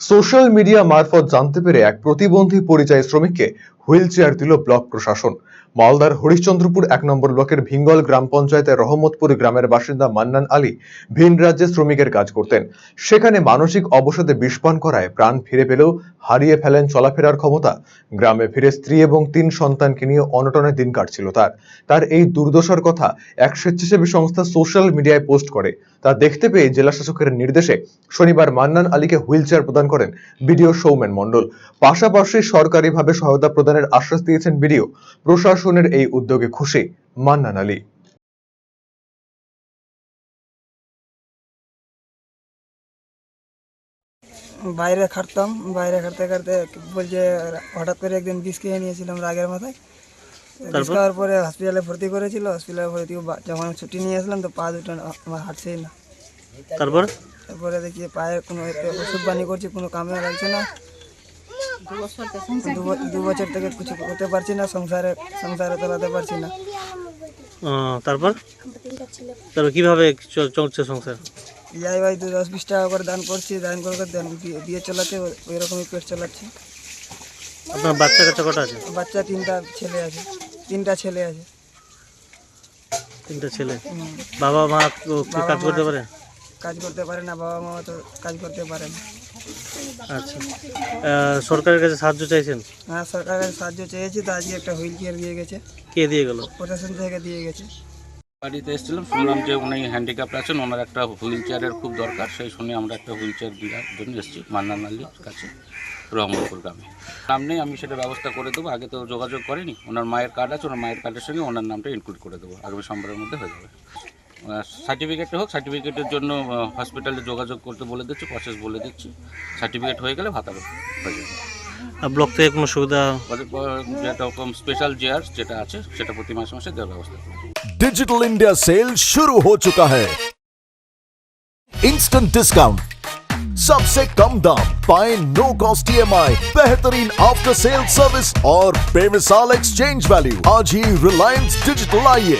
Social media মারফত জানতে পেরে এক প্রতিবন্ধী পরিযায়ী শ্রমিককে হুইল চেয়ার দিল ব্লক প্রশাসন। মালদার হরিশ্চন্দ্রপুর এক নম্বর ব্লকের ভিঙ্গল গ্রাম পঞ্চায়েতের রহমতপুর গ্রামের বাসিন্দা মান্নান আলী ভিন রাজ্যে শ্রমিকের কাজ করতেন। সেখানে মানসিক অবসাদে বিষপান করায় প্রাণ ফিরে পেলেও হারিয়ে ফেলেন চলাফেরার ক্ষমতা। গ্রামে ফিরে স্ত্রী এবং তিন সন্তানকে নিয়ে অনটনে দিন কাটছিল তার। তার এই দুর্দশার কথা এক স্বেচ্ছাসেবী সংস্থা সোশ্যাল মিডিয়ায় পোস্ট করে। তা দেখতে পেয়ে জেলা শাসকের নির্দেশে শনিবার মান্নান আলীকে হুইল চেয়ার প্রদান করেন বিডিও সৌমেন মণ্ডল। পাশাপাশি সরকারিভাবে সহায়তা প্রদানের আশ্বাস দিয়েছেন বিডিও। প্রশাসনের এই উদ্যোগে খুশি মান্নান আলী। বাইরে খাটতাম বাইরে খাটতে খাটতে বলছে হঠাৎ করে একদিন বিষ খেয়ে নিয়েছিলাম রাগের মাথায়। বিষ খাওয়ার পরে হসপিটালে ভর্তি করেছিল হসপিটালে ভর্তি যখন ছুটি নিয়ে আসলাম তো পা দুটো আমার হাঁটছেই না। তারপর? তারপরে দেখি পায়ের কোনো ওষুধ পানি করছি কোনো কামে লাগছে না। দু বছর থেকে কিছু করতে পারছি না সংসারে সংসারে চালাতে পারছি না। তারপর? তারপর কীভাবে চ- চলছে সংসার? যাই ভাই দু দশ বিশ টাকা করে দান করছি দান করে দান দিয়ে- চালাচ্ছে ওই রকমই পেট চালাচ্ছে। আপনার বাচ্চা কাচ্চা কটা আছে? বাচ্চা তিনটা ছেলে আছে তিনটা ছেলে আছে। তিনটা ছেলে। বাবা মা তো কাজ করতে পারে? কাজ করতে পারে না বাবা মা তো কাজ করতে পারে না। আচ্ছা। সরকারের কাছে সাহায্য চাইছেন? হ্যাঁ সরকারের কাছে সাহায্য চেয়েছি তো আজকে একটা হুইল চেয়ার দিয়ে গেছে। কে দিয়ে গেল? প্রশাসন থেকে দিয়ে গেছে। বাড়িতে এসেছিলাম শুনলাম যে উনি হ্যান্ডিক্যাপ আছেন ওনার একটা হুইল চেয়ারের খুব দরকার সেই শুনে আমরা একটা হুইল চেয়ার দেওয়ার জন্য এসেছি মান্নান আলীর কাছে রহমতপুর গ্রামে। সামনে আমি সেটা ব্যবস্থা করে দেবো আগে তো যোগাযোগ করেনি ওনার মায়ের কার্ড আছে ওনার মায়ের কার্ডের সঙ্গে ওনার নামটা ইনক্লুড করে দেবো আগামী সোমবারের মধ্যে হয়ে যাবে। সার্টিফিকেটটা হোক সার্টিফিকেটের জন্য হসপিটালে যোগাযোগ করতে বলে দিচ্ছি প্রসেস বলে দিচ্ছি সার্টিফিকেট হয়ে গেলে ভাতা হয়ে যাবে আর ব্লক থেকে কোনো সুবিধা ওদের প- যেটা স্পেশাল চেয়ার যেটা আছে সেটা প্রতি মাসে মাসে দেওয়ার ব্যবস্থা করবো डिजिटल इंडिया सेल शुरू हो चुका है इंस्टेंट डिस्काउंट सबसे कम दाम पाए नो कॉस्ट ईएमआई बेहतरीन आफ्टर सेल सर्विस और बेमिसाल एक्सचेंज वैल्यू आज ही रिलायंस डिजिटल आइए